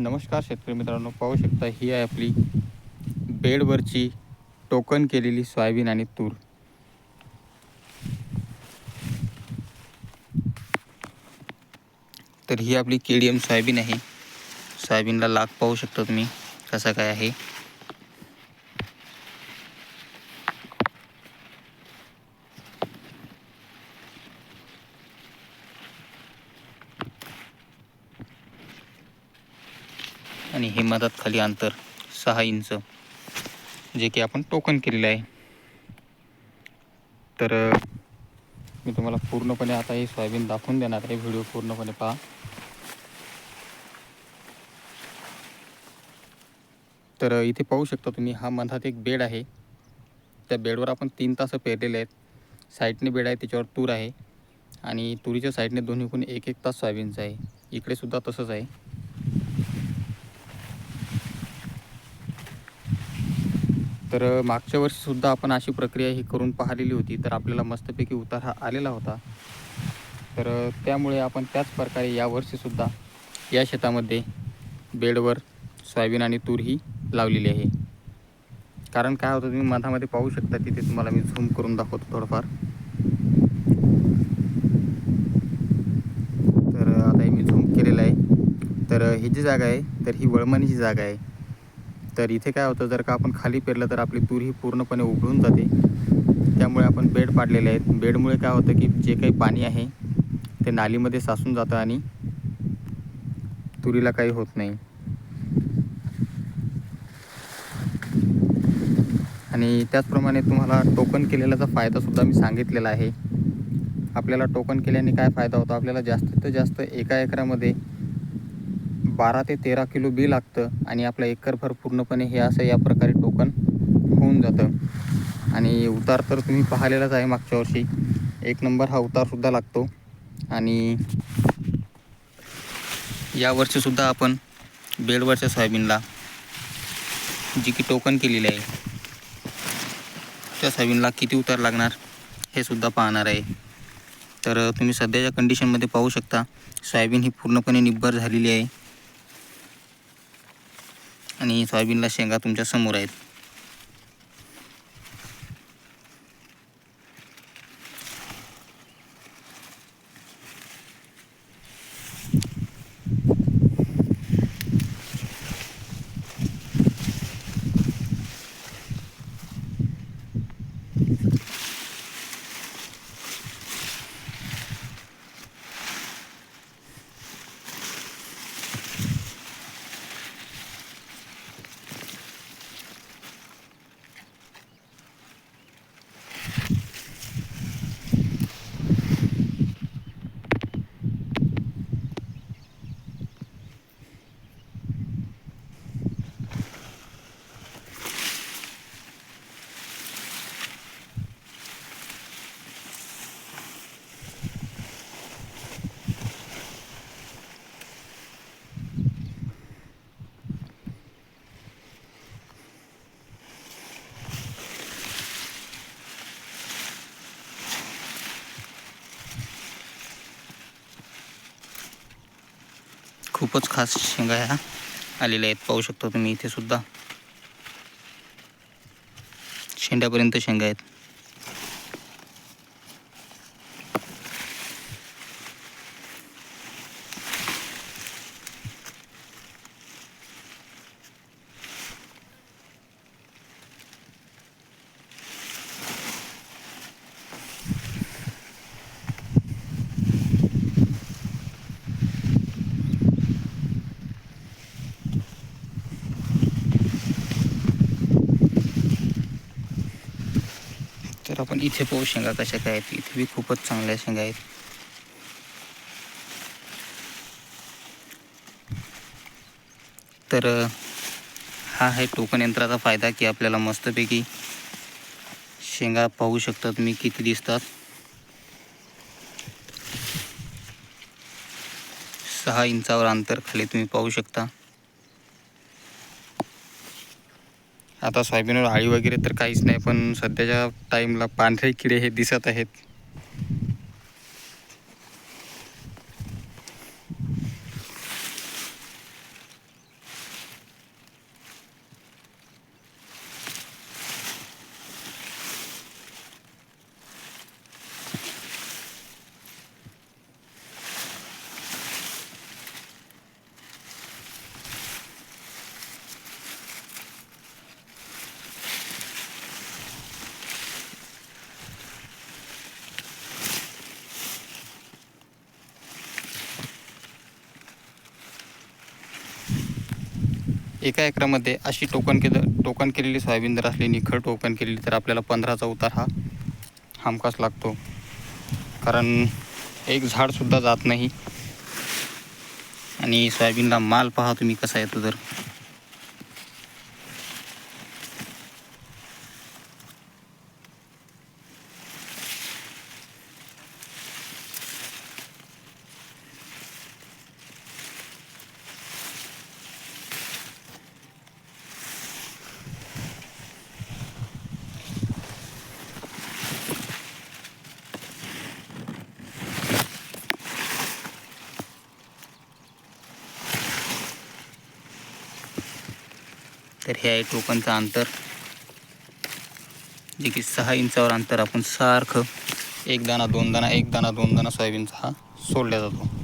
नमस्कार शेतकरी मित्रांनो पाहू शकता ही आहे आपली बेडवरची टोकन केलेली सोयाबीन आणि तूर. तर ही आपली के डी एम सोयाबीन आहे. सोयाबीनला लाग पाहू शकता तुम्ही कसा काय आहे. आणि हे मधात खाली अंतर सहा इंच जे की आपण टोकन केलेलं आहे. तर मी तुम्हाला पूर्णपणे आता हे सोयाबीन दाखवून देणार आहे. व्हिडिओ पूर्णपणे पहा. तर इथे पाहू शकता तुम्ही हा मधात एक बेड आहे. त्या बेडवर आपण तीन तास पेरलेले आहेत. साईडने बेड आहे त्याच्यावर तूर आहे. आणि तुरीच्या साईडने दोन्हीकडून एक एक तास सोयाबीनचा आहे. इकडे सुद्धा तसंच आहे. तर मागच्या वर्षीसुद्धा आपण अशी प्रक्रिया ही करून पाहिलेली होती तर आपल्याला मस्तपैकी उतार हा आलेला होता. तर त्यामुळे आपण त्याच प्रकारे यावर्षीसुद्धा या शेतामध्ये बेडवर सोयाबीन आणि तूर ही लावलेली आहे. कारण काय होतं तुम्ही मधामध्ये पाहू शकता तिथे तुम्हाला मी झूम करून दाखवतो थोडंफार. तर आता हे मी झूम केलेलं आहे. तर ही जी जागा आहे तर ही वळमणीची जागा आहे. तर इथे काय होतं जर का आपण खाली पेरलं तर आपली तूर ही पूर्णपणे उघडून जाते. त्यामुळे आपण बेड पाडलेले आहेत. बेडमुळे काय होतं की जे काही पाणी आहे ते नालीमध्ये साचून जातं आणि तुरीला काही होत नाही. आणि त्याचप्रमाणे तुम्हाला टोकन केलेल्याचा फायदासुद्धा मी सांगितलेला आहे. आपल्याला टोकन केल्याने काय फायदा होतो? आपल्याला जास्तीत जास्त एका एकरामध्ये बारा ते तेरा किलो बी लागतं आणि आपलं एकरभर पूर्णपणे हे असं या प्रकारे टोकन होऊन जातं. आणि उतार तर तुम्ही पाहिलेलाच आहे मागच्या वर्षी. एक नंबर हा उतारसुद्धा लागतो. आणि यावर्षीसुद्धा आपण बेडवरच्या सोयाबीनला जी की टोकन केलेली आहे त्या सोयाबीनला किती उतार लागणार हे सुद्धा पाहणार आहे. तर तुम्ही सध्याच्या कंडिशनमध्ये पाहू शकता सोयाबीन ही पूर्णपणे निब्बर झालेली आहे. आणि सोयाबीनला शेंगा तुमच्यासमोर आहेत. खूपच खास शेंगा ह्या आलेल्या आहेत. पाहू शकता तुम्ही इथे सुद्धा. शेंड्यापर्यंत शेंगा आहेत. तर आपण इथे पाहू शेंगा कशा काय आहेत? इथे बी खूपच चांगल्या शेंगा आहेत. तर हा आहे टोकन यंत्राचा फायदा की आपल्याला मस्तपैकी शेंगा पाहू शकता तुम्ही किती दिसतात. सहा इंचावर अंतर खाली तुम्ही पाहू शकता. आता सोयाबीनवर आळी वगैरे तर काहीच नाही पण सध्याच्या टाईमला पांढरे किडे हे दिसत आहेत. एका एकरामध्ये अशी टोकन केलं टोकन केलेली सोयाबीन जर असली निखळ टोकन केलेली तर आपल्याला पंधराचा उतार हा हमखास लागतो. कारण एक झाडसुद्धा जात नाही. आणि सोयाबीनला माल पहा तुम्ही कसा येतो तर. तर हे आहे टोकनचं अंतर. जे की सहा इंचावर अंतर आपण सारखं एक दाना दोन दाणा एक दाना दोन दाना सोयाबीनचा हा सोडला जातो.